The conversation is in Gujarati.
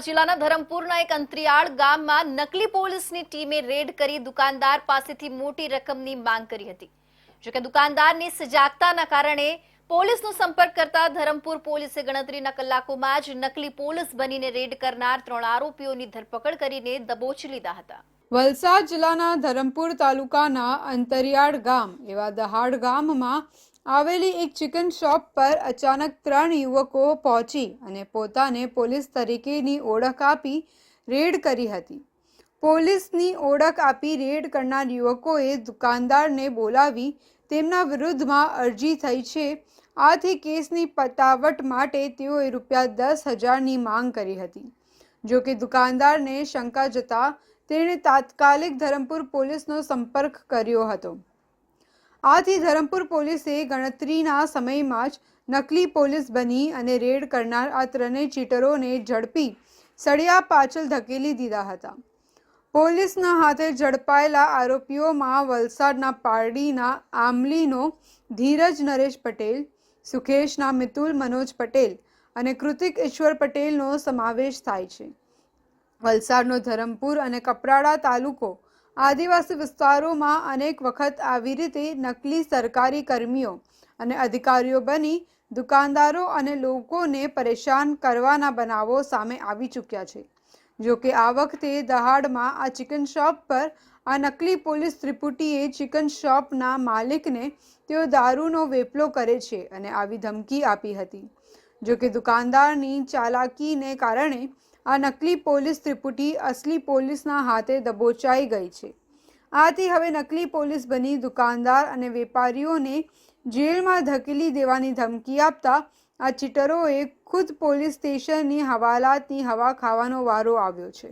વલસાડ જિલ્લાના ધરમપુરના એક અંતરિયાળ ગામમાં નકલી પોલીસની ટીમે રેડ કરી દુકાનદાર પાસેથી મોટી રકમની માંગ કરી હતી. જોકે દુકાનદારની સજાગતાના કારણે પોલીસનો સંપર્ક કરતા ધરમપુર પોલીસે ગણતરીના કલાકોમાં જ નકલી પોલીસ બનીને રેડ કરનાર ત્રણ આરોપીઓની ધરપકડ કરીને દબોચી લીધા હતા. વલસાડ જિલ્લાના ધરમપુર તાલુકાના અંતરિયાળ ગામ એવા દહાડ ગામમાં આવેલી એક ચિકન શોપ પર અચાનક ત્રણ યુવકો પહોંચી અને પોતાને પોલીસ તરીકેની ઓળખ આપી, રેડ કરી હતી. પોલીસની ઓળખ આપી રેડ કરનાર યુવકોએ દુકાનદારને બોલાવી તેમના વિરુદ્ધમાં અરજી થઈ છે. આથી કેસની પતાવટ માટે તેઓએ રૂપિયા દસ હજારની માંગ કરી હતી. જોકે દુકાનદારને શંકા જતા તેણે તાત્કાલિક ધરમપુર પોલીસનો સંપર્ક કર્યો હતો. આથી ધરમપુર પોલીસે ગણતરીના સમયમાં જ નકલી પોલીસ બની અને રેડ કરનાર આ ત્રણેય ચીટરોને ઝડપી સળિયા પાછળ ધકેલી દીધા હતા. પોલીસના હાથે ઝડપાયેલા આરોપીઓમાં વલસાડના પારડીના આમલીનો ધીરજ નરેશ પટેલ, સુખેશના મિતુલ મનોજ પટેલ અને કૃતિક ઈશ્વર પટેલનો સમાવેશ થાય છે. વલસાડનો ધરમપુર અને કપરાડા તાલુકો. આદિવાસી વિસ્તારોમાં અનેક વખત આવી રીતે નકલી સરકારી કર્મીઓ અને અધિકારીઓ બની દુકાનદારો અને લોકોને પરેશાન કરવાના બનાવો સામે આવી ચૂક્યા છે. જો કે આ વખતે દહાડમાં આ ચિકન શોપ પર આ નકલી પોલીસ ત્રિપુટીએ ચિકન શોપના માલિકને તેઓ દારૂનો વેપલો કરે છે અને આવી ધમકી આપી હતી. જો કે દુકાનદારની ચાલાકીને કારણે આ નકલી પોલીસ ત્રિપુટી અસલી પોલીસના હાથે દબોચાઈ ગઈ છે. આથી હવે નકલી પોલીસ બની દુકાનદાર અને વેપારીઓને જેલમાં ધકેલી દેવાની ધમકી આપતા આ ચીટરોએ ખુદ પોલીસ સ્ટેશનની હવાલાતની હવા ખાવાનો વારો આવ્યો છે.